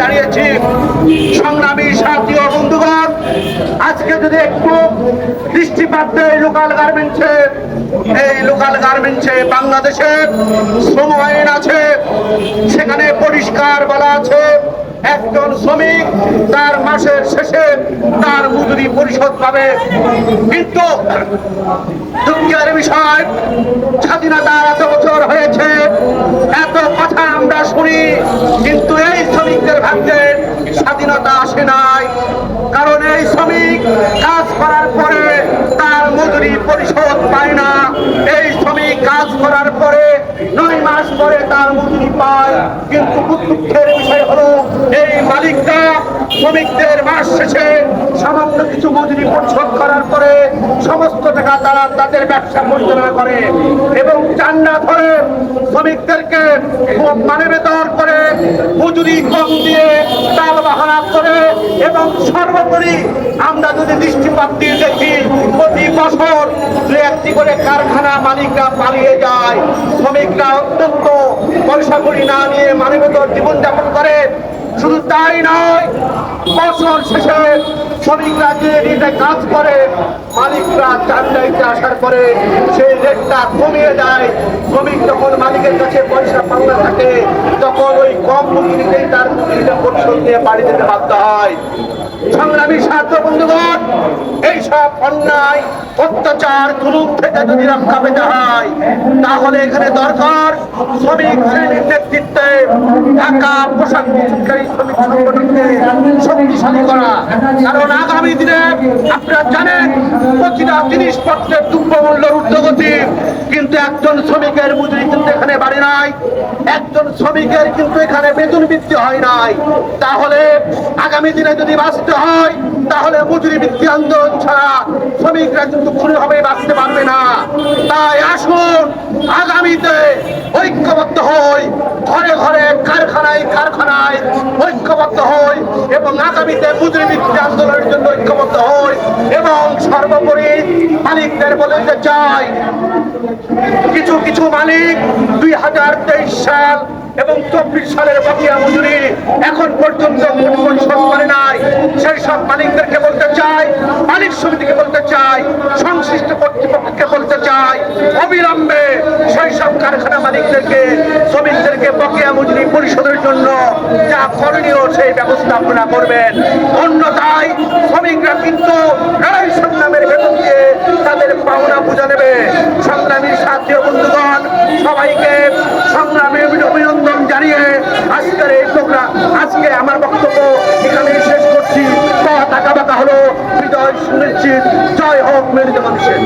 দাঁড়িয়েছি। সংগ্রামী সাথী ও বন্ধুগণ, আজকে যদি একটু দৃষ্টিপাত দেয় লোকাল গার্মেন্টসে এই লোকাল গার্মেন্টসে বাংলাদেশের শ্রম আইন আছে, সেখানে পরিষ্কার বলা আছে, একজন শ্রমিক তার মাসের শেষে তার মজুরি পরিশোধ পাবে। কিন্তু দুঃখের বিষয় শ্রমিকদের স্বাধীনতা আসে নাই। কারণ এই শ্রমিক কাজ করার পরে তার মজুরি পরিশোধ পায় না। এই শ্রমিক কাজ করার পরে নয় মাস পরে তার মজুরি পায় কিন্তু দুঃখের বিষয় হলো, এই মালিকরা শ্রমিকদের মাস শেষে সামান্য কিছু মজুরি পরিশোধ করার পরে সমস্ত টাকা তারা তাদের ব্যবসা পরিচালনা করে এবং চান্ডা ধরে শ্রমিকদেরকে মানে বেতন করে মজুরি কম দিয়ে তাল বাহানা করে এবং সর্বোপরি আমরা যদি দৃষ্টিপাত দিয়ে দেখি, প্রতি বছর দু একটি করে কারখানা মালিকরা পালিয়ে যায়। শ্রমিকরা পয়সা করি না নিয়ে মানে বেতন জীবনযাপন করে। শুধু তাই নয়, বছর শেষে শ্রমিকরা যে রেটে কাজ করে, মালিকরা চান্দাইতে আসার পরে সেই রেটটা কমিয়ে দেয়। শ্রমিক যখন মালিকের কাছে পয়সা পাওয়া থাকে, তখন ওই কম মজুরিতেই তার মজুরিটা পরিশোধ দিয়ে বাড়ি যেতে বাধ্য হয়। সংগ্রামী স্বার্থ বন্ধুগণ এইসব অন্যায়, অত্যাচার, জুলুম থেকে যদি রক্ষা পেতে হয়, তাহলে এখানে দরকার শ্রমিক শ্রেণির নেতৃত্বে ঢাকা পোশাক শ্রমিক সংগঠনকে শক্তিশালী করা। কারণ আগামী দিনে আপনারা জানেন, প্রতিটা জিনিসপত্রের দ্রব্যমূল্যের ঊর্ধ্বগতি, কিন্তু একজন শ্রমিকের মজুরি কিন্তু এখানে বাড়ে নাই। একজন শ্রমিকের কিন্তু এখানে বেতন বৃদ্ধি হয় নাই। তাহলে আগামী দিনে যদি বাঁচতে হয়, তাহলে মজুরি বৃদ্ধি আন্দোলন ছাড়া শ্রমিকরা কিন্তু কোনোভাবে বাঁচতে পারবে না। তাই আসুন আগামীতে ঐক্যবদ্ধ হই ঘরে ঘরে কারখানায় কারখানায় ঐক্যবদ্ধ হই এবং আগামীতে মজুরি আন্দোলনের জন্য ঐক্যবদ্ধ হই এবং সর্বোপরি মালিকদের বলতে চাই, কিছু কিছু মালিক দুই হাজার তেইশ সাল এবং চব্বিশ সালের বকেয়া মজুরি এখন পর্যন্ত পরিশোধ করে নাই। সেই সব মালিকদেরকে বলতে চাই, মালিক সমিতিকে বলতে চাই, সংশ্লিষ্ট কর্তৃপক্ষকে বলতে চাই, অবিলম্বে সেই সব কারখানা মালিকদেরকে শ্রমিকদেরকে বকেয়া মজুরি পরিশোধের জন্য যা করণীয় সেই ব্যবস্থাপনা করবেন। অন্যথায় শ্রমিকরা কিন্তু নারায় সংগ্রামের বেতন দিয়ে তাদের পাওনা বুঝা নেবে সংগ্রামীর সাথে বন্ধুগণ, সবাইকে সংগ্রামে অভিনন্দন জানিয়ে আজকের এই প্রোগ্রাম, আজকে আমার বক্তব্য এখানে শেষ করছি। তা টাকা বাঁকা হলো। হৃদয় সুনিশ্চিত। জয় হোক মেরিজমান মানুষের